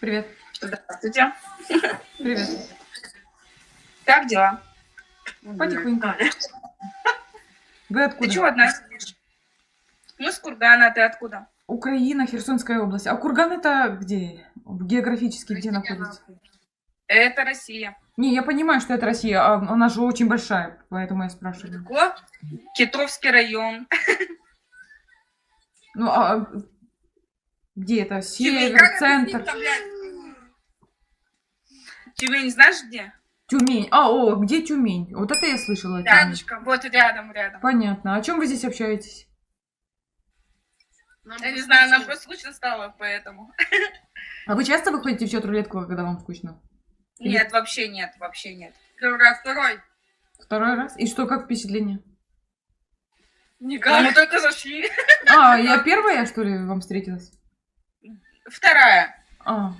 Привет. Здравствуйте. Привет. Как дела? Потихоньку. Вы откуда? Ты чего одна сидишь? Мы с Кургана, а ты откуда? Украина, Херсонская область. А Курган это где? Географически где находится? Это Россия. Не, я понимаю, что это Россия, а она же очень большая, поэтому я спрашиваю. Го? Китовский район. Ну, а где это? Север, центр, объяснить-то, блядь? Тюмень знаешь где? Тюмень. А, о, где Тюмень? Вот это я слышала. Рядышком. Вот рядом, рядом. Понятно. О чем вы здесь общаетесь? Я не знаю, нам просто скучно стало, поэтому. А вы часто выходите в чат-рулетку, когда вам скучно? Или- Нет, вообще нет, вообще нет. Первый второй. Второй раз? И что, как впечатление? Никак. Мы только зашли. А, я первая, что ли, вам встретилась? Вторая. А.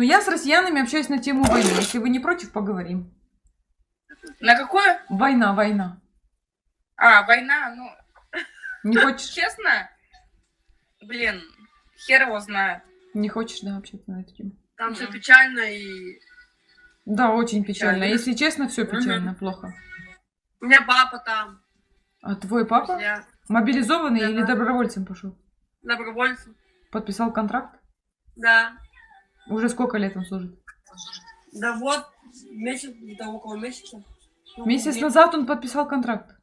Ну, я с россиянами общаюсь на тему войны. Если вы не против, поговорим. На какое? Война, война. А, война, ну, Не хочешь? честно, блин, хер его знает. Не хочешь, да, общаться на эту тему? Там все печально и... Да, очень печально. Печально. Если честно, все печально, плохо. У меня папа там. А твой папа Я мобилизованный или добровольцем пошел? добровольцем. Подписал контракт? Да. Уже сколько лет он служит? Да вот, месяц, где-то около месяца. Ну, Месяц назад он подписал контракт.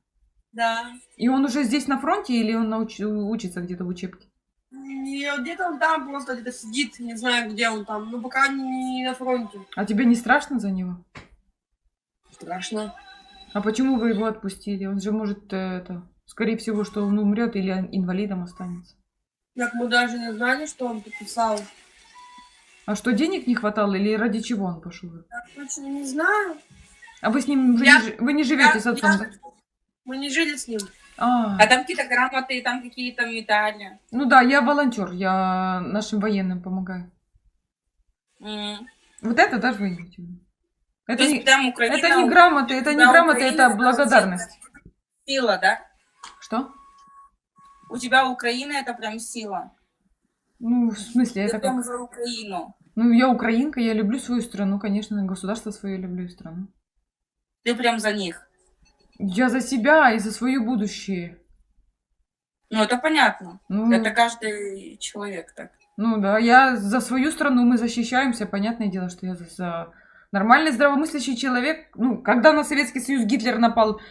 Да. И он уже здесь на фронте или он науч- учится где-то в учебке? Не, где-то он там просто где-то сидит, не знаю, где он там. Но пока не на фронте. А тебе не страшно за него? Страшно. А почему вы его отпустили? Он же может, э, это, скорее всего, что он умрет или инвалидом останется. Так мы даже не знали, что он подписал. А что, денег не хватало или ради чего он пошел? Я точно не знаю. А вы с ним уже Я- не, вы не живете Я- с отцом, я- да? Мы не жили с ним. А, А там какие-то грамоты, там какие-то медали. ну да, я волонтер, я нашим военным помогаю. М. Вот это даже вы имеете? Это есть не, прям Украина... это не грамота, это не Да, грамота, Украина это благодарность. Сила, да? Что? У тебя Украина это прям сила. Ну, в смысле, Ты это как? за Украину. Ну, я украинка, я люблю свою страну, конечно, государство свое люблю и страну. Ты прям за них. Я за себя и за свое будущее. Ну, это понятно. Ну, Это каждый человек так. ну да, я за свою страну, мы защищаемся. Понятное дело, что я за, за нормальный здравомыслящий человек. Ну, когда на Советский Союз Гитлер напал,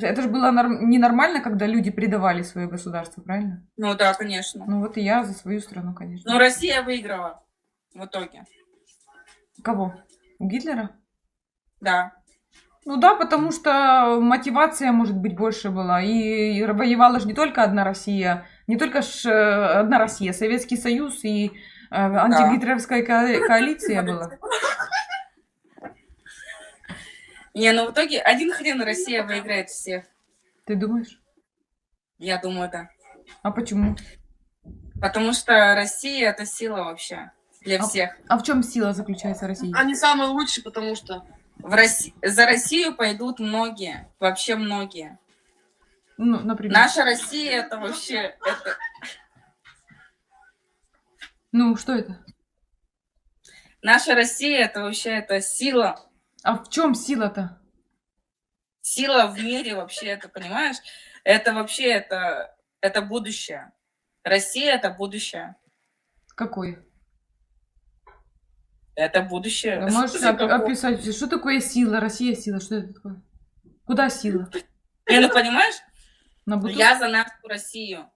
это же было норм- ненормально, когда люди предавали свое государство, правильно? Ну да, конечно. Ну вот и я за свою страну, конечно. Но Россия выиграла в итоге. Кого? У Гитлера? Да. Ну да, потому что мотивация, может быть, больше была. И, воевала же не только одна Россия, не только ж, э, одна Россия, Советский Союз и э, антигитлеровская ко- коалиция была. Не, ну в итоге один хрен Россия выиграет всех. Ты думаешь? Я думаю, да. А почему? Потому что Россия это сила вообще для А- всех. А в чем сила заключается России? Они самые лучшие, потому что... В Росси- За Россию пойдут многие, вообще многие. Ну, например. Наша Россия это вообще это Ну, что это? наша Россия это вообще это сила, А в чем сила-то? сила в мире вообще это понимаешь? Это вообще это это будущее. Россия это будущее. Какое? Это будущее. Да Можешь оп- описать, что такое сила? Россия сила, что это такое? Куда сила? Не, ну понимаешь? На бутылку? Я за нашу Россию.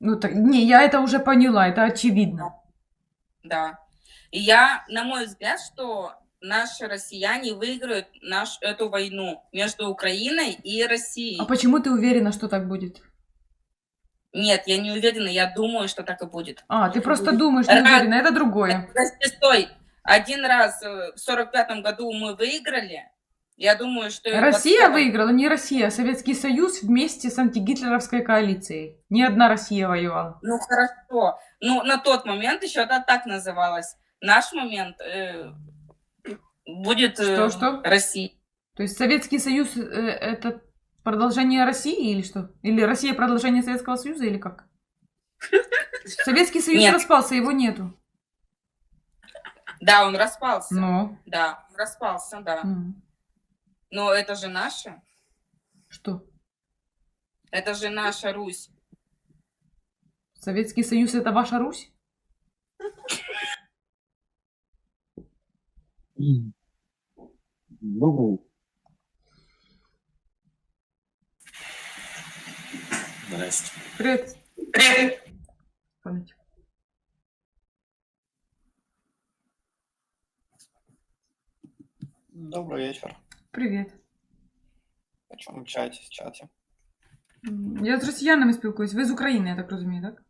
Ну, так, не, я это уже поняла, это очевидно. Да. И я, на мой взгляд, что наши россияне выиграют наш, эту войну между Украиной и Россией. А почему ты уверена, что так будет? Нет, я не уверена, я думаю, что так и будет. А, ты просто думаешь, не Ра- уверена, это другое. Стой, один раз э, в сорок пятом году мы выиграли, я думаю, что... Россия 25-м выиграла, не Россия, а Советский Союз вместе с антигитлеровской коалицией. Ни одна Россия воевала. Ну, хорошо. Ну, на тот момент еще это так называлось. Наш момент э, будет э, Что-что? Россия. То есть Советский Союз э, это продолжение России или что? Или Россия продолжение Советского Союза или как? Советский Союз Нет. распался, его нету. Да, он распался. Ну, Да, он распался, да. м, Но это же наше. что? Это же наша Русь. Советский Союз это ваша Русь? Здрасте. Привет. Память. Добрый вечер. Привіт. О чем общаетесь в чате? Я з росіянами спілкуюсь. Ви з України, я так розумію, так?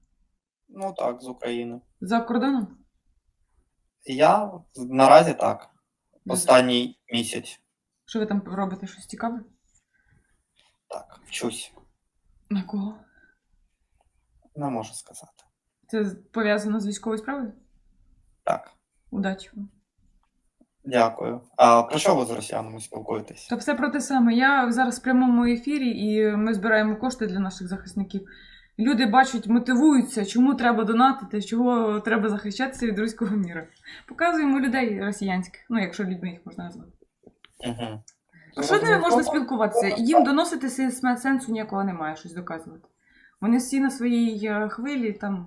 Ну так, з України. За кордоном? Я наразі так. Останній місяць. Що ви там робите? Щось цікаве? Так, вчусь. На кого? Не можу сказати. Це пов'язано з військовою справою? Так, Удачі вам. Дякую. А про що ви з росіянами спілкуєтесь? Та все про те саме. Я зараз в прямому ефірі, і ми збираємо кошти для наших захисників. Люди бачать, мотивуються, чому треба донатити, чого треба захищатися від руського міра. Показуємо людей росіянських, ну якщо людьми їх можна назвати. Угу. Що з ними можна спілкуватися? Їм доносити се- сенсу ніякого немає, щось доказувати. Вони всі на своїй е, хвилі там.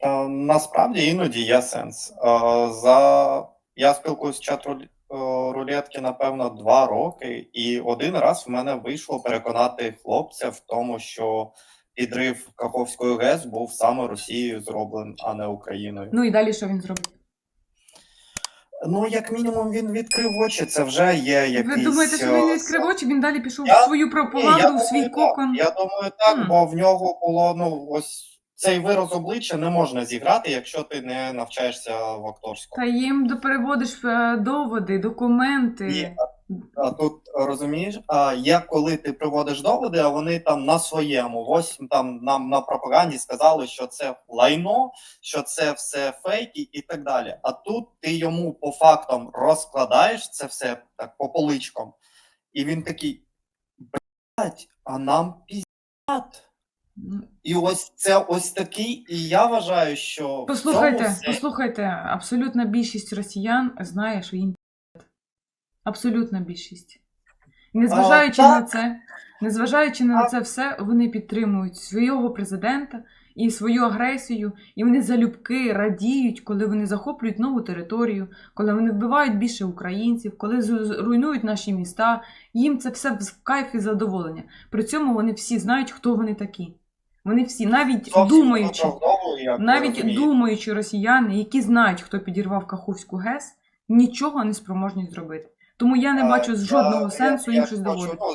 Е, Насправді іноді є сенс. Е, За... Я спілкуюсь в чат рулетки, напевно, два роки, і один раз в мене вийшло переконати хлопця в тому, що підрив Каховської ГЕС був саме Росією зроблений, а не Україною. Ну і далі що він зробить? Ну, як мінімум, він відкрив очі, це вже є якийсь... Ви думаєте, що він відкрив очі, він далі пішов Я- в свою Ні, пропаганду, я в свій думаю, кокон. Я думаю, так, Мгм. бо в нього було ну ось цей вираз обличчя не можна зіграти, якщо ти не навчаєшся в акторському. Та їм переводиш е, доводи, документи. Ні, а тут розумієш, а як коли ти приводиш доводи, а вони там на своєму. Ось там нам на пропаганді сказали, що це лайно, що це все фейки і так далі. А тут ти йому по фактам розкладаєш це все так по поличкам, і він такий: блять, а нам піздят. І ось це ось такий, і я вважаю, що Послухайте, все- послухайте, абсолютна більшість росіян знає, що їм абсолютна більшість. І незважаючи А, на це, незважаючи на це все, вони підтримують свого президента і свою агресію, і вони залюбки радіють, коли вони захоплюють нову територію, коли вони вбивають більше українців, коли з- з- руйнують наші міста. Їм це все в кайф і задоволення. При цьому вони всі знають, хто вони такі. Вони всі, навіть зовсім думаючи, навіть думаючи росіяни, які знають, хто підірвав Каховську ГЕС, нічого не спроможні зробити. Тому я не А, бачу жодного я- сенсу я їм щось хочу, доводити. ну,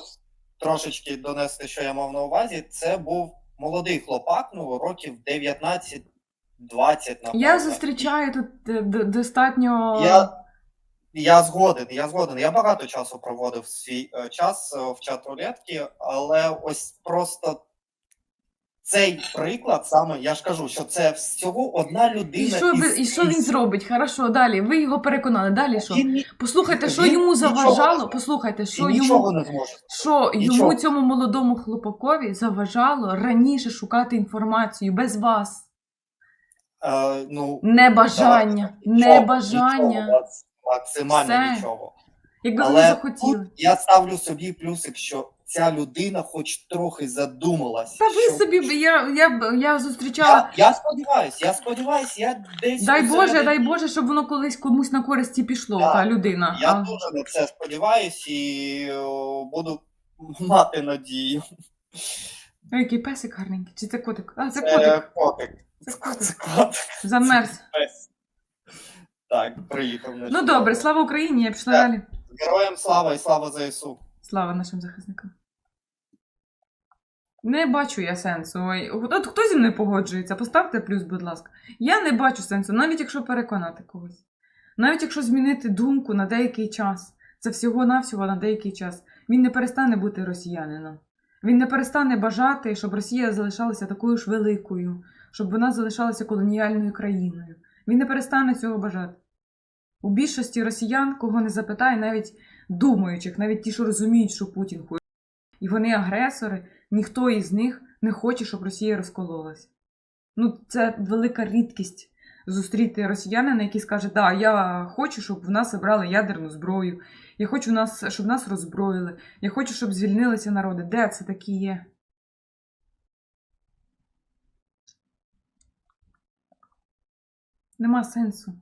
Трошечки донести, що я мав на увазі. Це був молодий хлопак, ну років 19-20, напевно. Я зустрічаю тут е, д- достатньо. Я, я згоден, я згоден. Я багато часу проводив свій е, час е, в чат рулетки, але ось просто цей приклад саме, я ж кажу, що це всього одна І людина. що, із і що він зробить? Хорошо, далі. Ви його переконали. Далі що? Він, Послухайте, що він йому заважало. зробить. Послухайте, що він нічого йому не зможе. що йому цьому молодому хлопакові заважало раніше шукати інформацію без вас. Е, ну, Небажання, нічого, небажання. нічого, максимально Все. нічого. Якби ви захотіли. тут я ставлю собі плюсик, що ця людина хоч трохи задумалась. Та ви що- собі, я, я, я зустрічала. Я, я сподіваюсь, я сподіваюсь, я десь. Дай Боже, дай Боже, щоб воно колись комусь на користі пішло, Так, та людина. Я А, дуже на це сподіваюсь і о, буду мати надію. Ой, який песик гарненький. Чи це котик? А, це Це котик. котик. Це Це котик. котик. Замерз. Пес. Так, приїхав. Ну добре, слава Україні, я пішла Так. далі. Героям слава і слава ЗСУ. Слава нашим захисникам. Не бачу я сенсу. От хто зі мною погоджується? Поставте плюс, будь ласка. Я не бачу сенсу, навіть якщо переконати когось. Навіть якщо змінити думку на деякий час, це всього-навсього на деякий час, він не перестане бути росіянином. Він не перестане бажати, щоб Росія залишалася такою ж великою, щоб вона залишалася колоніальною країною. Він не перестане цього бажати. У більшості росіян, кого не запитає, навіть думаючих, навіть ті, що розуміють, що Путін хуй, і вони агресори, ніхто із них не хоче, щоб Росія розкололась. Ну, це велика рідкість зустріти росіянина, який скаже, да, я хочу, щоб в нас забрали ядерну зброю. Я хочу, нас, щоб нас роззброїли. Я хочу, щоб звільнилися народи. Де це такі є? Нема сенсу.